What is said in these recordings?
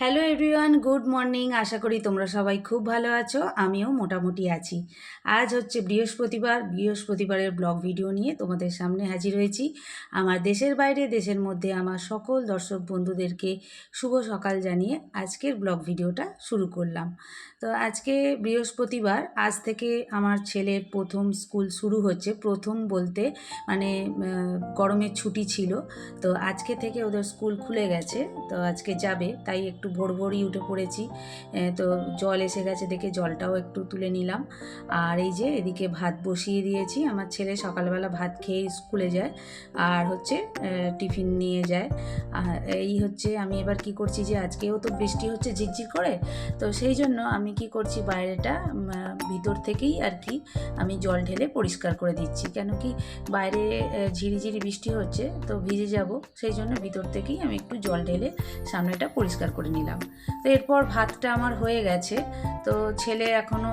Hello everyone good morning আশা করি তোমরা সবাই খুব ভালো আছো, আমিও মোটামুটি আছি। আজ হচ্ছে বৃহস্পতিবার, বৃহস্পতিবারের ব্লগ ভিডিও নিয়ে তোমাদের সামনে হাজির হয়েছি। আমার দেশের বাইরে, দেশের মধ্যে আমার সকল দর্শক বন্ধুদেরকে শুভ সকাল জানিয়ে আজকের ব্লগ ভিডিওটা শুরু করলাম। তো আজকে বৃহস্পতিবার, আজ থেকে আমার ছেলের প্রথম স্কুল শুরু হচ্ছে, প্রথম বলতে মানে গরমের ছুটি ছিল। তো আজকে থেকে ওদের স্কুল খুলে গেছে, তো আজকে যাবে, তাই একটু ভোর ভোরই উঠে পড়েছি তো জল এসে গেছে দেখে জলটাও একটু তুলে নিলাম। আর এই যে এদিকে ভাত বসিয়ে দিয়েছি, আমার ছেলে সকালবেলা ভাত খেয়ে স্কুলে যায়, আর হচ্ছে টিফিন নিয়ে যায়। এই হচ্ছে আমি এবার কি করছি যে আজকেও তো বৃষ্টি হচ্ছে ঝিরঝির করে, তো সেই জন্য আমি কি করছি বাইরেটা ভিতর থেকেই আর কি আমি জল ঢেলে পরিষ্কার করে দিচ্ছি। কেন কি বাইরে ঝিরিঝিরি বৃষ্টি হচ্ছে, তো ভিজে যাব, সেই জন্য ভিতর থেকেই আমি একটু জল ঢেলে সামনেটা পরিষ্কার করে নিলাম। তো এরপর ভাতটা আমার হয়ে গেছে। তো ছেলে এখনও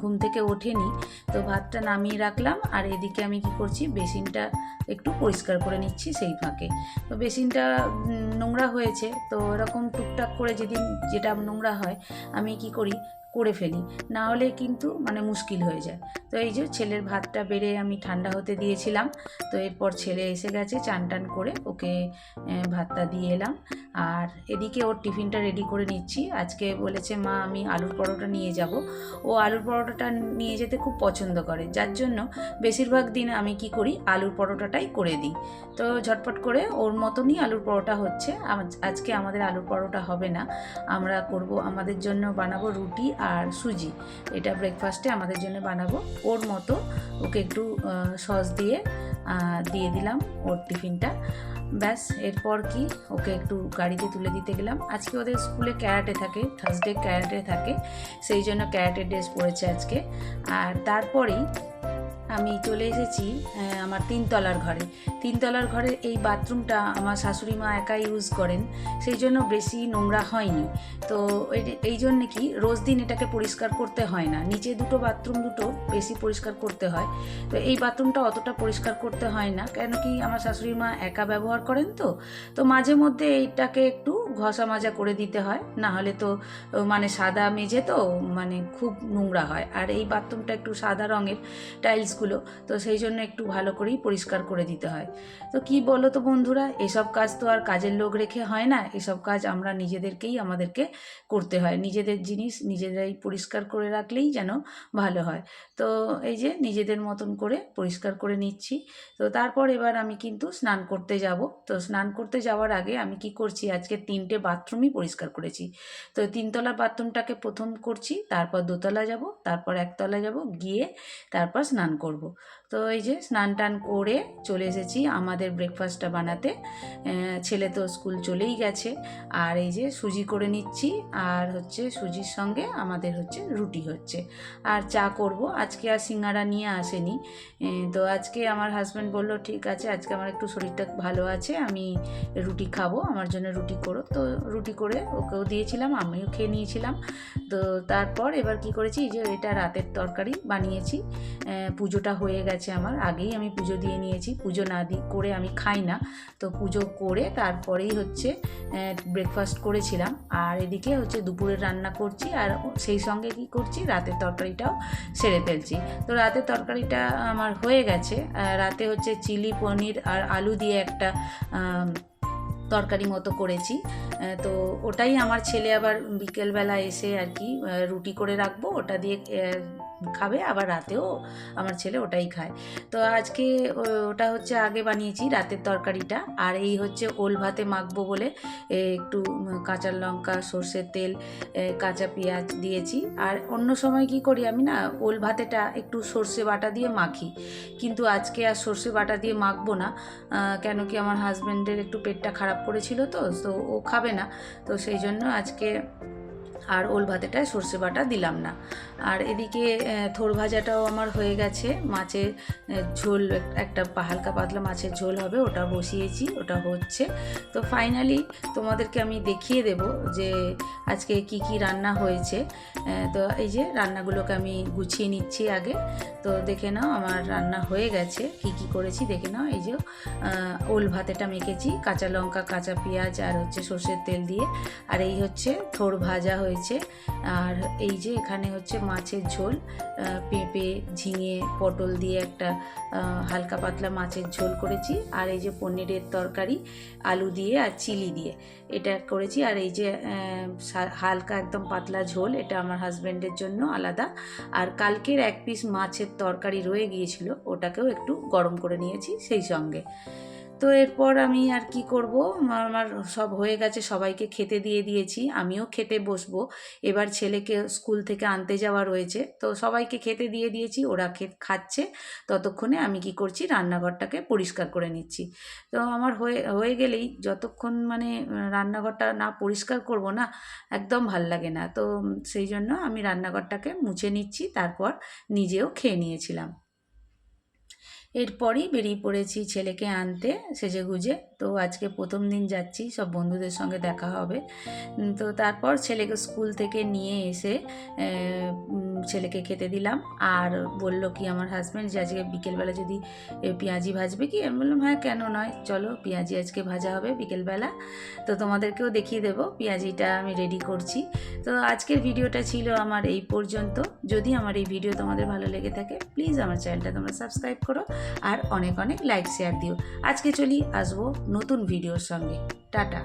ঘুম থেকে ওঠেনি। তো ভাতটা নামিয়ে রাখলাম আর এদিকে আমি কি করছি, বেসিনটা একটু পরিষ্কার করে নিচ্ছি সেই ফাঁকে। তো বেসিনটা নোংরা হয়েছে। তো এরকম টুকটাক করে যেদিন যেটা নোংরা হয়, আমি কি করি করে ফেলি, না হলে কিন্তু মানে মুশকিল হয়ে যায়। তো এই যে ছেলের ভাতটা বেড়ে আমি ঠান্ডা হতে দিয়েছিলাম, তো এরপর ছেলে এসে গেছে চান টান করে ওকে ভাতটা দিয়ে এলাম। আর এদিকে ওর টিফিনটা রেডি করে নিচ্ছি। আজকে বলেছে, মা, আমি আলুর পরোটা নিয়ে যাব। ও আলুর পরোটাটা নিয়ে যেতে খুব পছন্দ করে, যার জন্য বেশিরভাগ দিন আমি কি করি, আলুর পরোটাটাই করে দিই। তো ঝটপট করে ওর মতনই আলুর পরোটা হচ্ছে। আজ- আজকে আমাদের আলুর পরোটা হবে না। আমরা করব, আমাদের জন্য বানাবো রুটি আর সুজি। এটা ব্রেকফাস্টে আমাদের জন্য বানাবো। ওর মতো ওকে একটু সস দিয়ে দিয়ে দিলাম ওর টিফিনটা। ব্যাস, এরপর কি ওকে একটু গাড়িতে তুলে দিতে গেলাম। আজকে ওদের স্কুলে ক্যারাটে থাকে থার্সডে ক্যারাটে থাকে। সেই জন্য ক্যারাটে ড্রেস পরেছে আজকে। আর তারপরেই আমি চলে এসেছি আমার তিনতলার ঘরে। তিনতলার ঘরের এই বাথরুমটা আমার শাশুড়ি মা একা ইউজ করেন, সেই জন্য বেশি নোংরা হয়নি। তো এই জন্য কি, রোজ দিন এটাকে পরিষ্কার করতে হয় না। নিচে দুটো বাথরুম দুটো বেশি পরিষ্কার করতে হয়। তো এই বাথরুমটা অতটা পরিষ্কার করতে হয় না, কেন কি আমার শাশুড়ি মা একা ব্যবহার করেন তো? তো মাঝে মধ্যে এইটাকে একটু ঘষা মাজা করে দিতে হয়, না হলে তো মানে সাদা মেঝে তো মানে খুব নোংরা হয়। আর এই বাথরুমটা একটু সাদা রঙের টাইলসগুলো, তো সেই জন্য একটু ভালো করেই পরিষ্কার করে দিতে হয়। তো কি বলো তো বন্ধুরা, এসব কাজ তো আর কাজের লোক রেখে হয় না, এসব কাজ আমরা নিজেদেরকেই আমাদেরকে করতে হয়। নিজেদের জিনিস নিজেরাই পরিষ্কার করে রাখলেই যেন ভালো হয়। তো এই যে নিজেদের মতন করে পরিষ্কার করে নিচ্ছি। তো তারপর এবার আমি কিন্তু স্নান করতে যাব। তো স্নান করতে যাওয়ার আগে আমি কি করছি, আজকে তিনটে বাথরুমই পরিষ্কার করেছি। তো তিনতলা বাথরুমটাকে প্রথম করছি, তারপর দোতলা যাব, তারপর একতলা যাব, গিয়ে তারপর স্নান করব। তো এই যে স্নান টান করে চলে এসেছি আমাদের ব্রেকফাস্টটা বানাতে। ছেলে তো স্কুল চলেই গেছে। আর এই যে সুজি করে নিচ্ছি, আর হচ্ছে সুজির সঙ্গে আমাদের হচ্ছে রুটি হচ্ছে। আর চা করব। আজকে আর সিঙ্গারা নিয়ে আসেনি। তো আজকে আমার হাজব্যান্ড বলল, ঠিক আছে, আজকে আমার একটু শরীরটা ভালো আছে, আমি রুটি খাব, আমার জন্য রুটি করো। তো রুটি করে ওকেও দিয়েছিলাম, আমিও খেয়ে নিয়েছিলাম। তো তারপর এবার কি করেছি, যে এটা রাতের তরকারি বানিয়েছি। পুজোটা হয়ে গেছে। আমার, আগেই আমি পুজো দিয়ে নিয়েছি। পুজো না দি, করে আমি খাই না। তো পুজো করে তারপরেই হচ্ছে ব্রেকফাস্ট করেছিলাম। আর এদিকে হচ্ছে দুপুরের রান্না করছি আর সেই সঙ্গে কি করছি, রাতের তরকারিটাও সেরে ফেলছি। তো রাতের তরকারিটা আমার হয়ে গেছে। রাতে হচ্ছে চিলি, পনির আর আলু দিয়ে একটা তরকারি মতো করেছি। তো ওটাই আমার ছেলে আবার বিকেলবেলা এসে আর কি রুটি করে রাখব। ওটা দিয়ে খাবে, আবার রাতেও আমার ছেলে ওটাই খায়। তো আজকে ওটা হচ্ছে আগে বানিয়েছি রাতের তরকারিটা। আর এই হচ্ছে ওল ভাতে মাখবো বলে একটু কাঁচা লঙ্কা, সর্ষের তেল কাঁচা পেঁয়াজ দিয়েছি। আর অন্য সময় কি করি আমি না, ওল ভাতেটা একটু সর্ষে বাটা দিয়ে মাখি। কিন্তু আজকে আর সর্ষে বাটা দিয়ে মাখবো না কেন কি আমার হাজব্যান্ডের একটু পেটটা খারাপ করেছিল তো তো ও খাবে না। তো সেই জন্য আজকে আর ওল ভাতেটায় সর্ষে বাটা দিলাম না। আর এদিকে থোর ভাজাটাও আমার হয়ে গেছে। মাছের ঝোল একটা হালকা পাতলা মাছের ঝোল হবে, ওটা বসিয়েছি, ওটা হচ্ছে। তো ফাইনালি তোমাদেরকে আমি দেখিয়ে দেব যে আজকে কি কি রান্না হয়েছে। তো এই যে রান্নাগুলোকে আমি গুছিয়ে নিচ্ছি আগে। তো দেখে নাও আমার রান্না হয়ে গেছে, কি কি করেছি দেখে নাও। এই যে ওল ভাতেটা মেখেছি, কাঁচা লঙ্কা, কাঁচা পেঁয়াজ আর হচ্ছে সর্ষের তেল দিয়ে। আর এই হচ্ছে থোর ভাজা হয়েছে। আর এই যে এখানে হচ্ছে মাছের ঝোল পেঁপে, ঝিঙে, পটল দিয়ে একটা হালকা পাতলা মাছের ঝোল করেছি। আর এই যে পনিরের তরকারি, আলু দিয়ে আর চিলি দিয়ে। এটা করেছি। আর এই যে হালকা একদম পাতলা ঝোল, এটা আমার হাজব্যান্ডের জন্য আলাদা। আর কালকের এক পিস মাছের তরকারি রয়ে গিয়েছিল, ওটাকেও একটু গরম করে নিয়েছি সেই সঙ্গে। তো এরপর আমি আর কি করব? আমার সব হয়ে গেছে, সবাইকে খেতে দিয়ে দিয়েছি, আমিও খেতে বসবো। এবার ছেলেকে স্কুল থেকে আনতে যাওয়া রয়েছে, তো সবাইকে খেতে দিয়ে দিয়েছি, ওরা খাচ্ছে। ততক্ষণে আমি কি করছি, রান্নাঘরটাকে পরিষ্কার করে নিচ্ছি। তো আমার হয়ে হয়ে গেলেই যতক্ষণ মানে রান্নাঘরটা না পরিষ্কার করব না, একদম ভালো লাগে না। তো সেই জন্য আমি রান্নাঘরটাকে মুছে নিচ্ছি, তারপর নিজেও খেয়ে নিয়েছিলাম। এরপরই বেরিয়ে পড়েছি ছেলেকে আনতে সেজে গুজে তো আজকে প্রথম দিন যাচ্ছি, সব বন্ধুদের সঙ্গে দেখা হবে। তো তারপর ছেলেকে স্কুল থেকে নিয়ে এসে ছেলেকে খেতে দিলাম। আর বলল কি, আমার হাজব্যান্ড যে আজকে বিকেলবেলা যদি পেঁয়াজি ভাজবে কি? আমি বললাম হ্যাঁ কেন নয়, চলো পেঁয়াজি আজকে ভাজা হবে বিকেলবেলা। তো তোমাদেরকেও দেখিয়ে দেবো, পেঁয়াজিটা আমি রেডি করছি। তো আজকের ভিডিওটা ছিল আমার এই পর্যন্ত। যদি আমার এই ভিডিও তোমাদের ভালো লেগে থাকে প্লিজ আমার চ্যানেলটা তোমরা সাবস্ক্রাইব করো আর অনেক অনেক লাইক শেয়ার দিও। আজকে চলি, আসব নতুন ভিডিওর সঙ্গে। টাটা।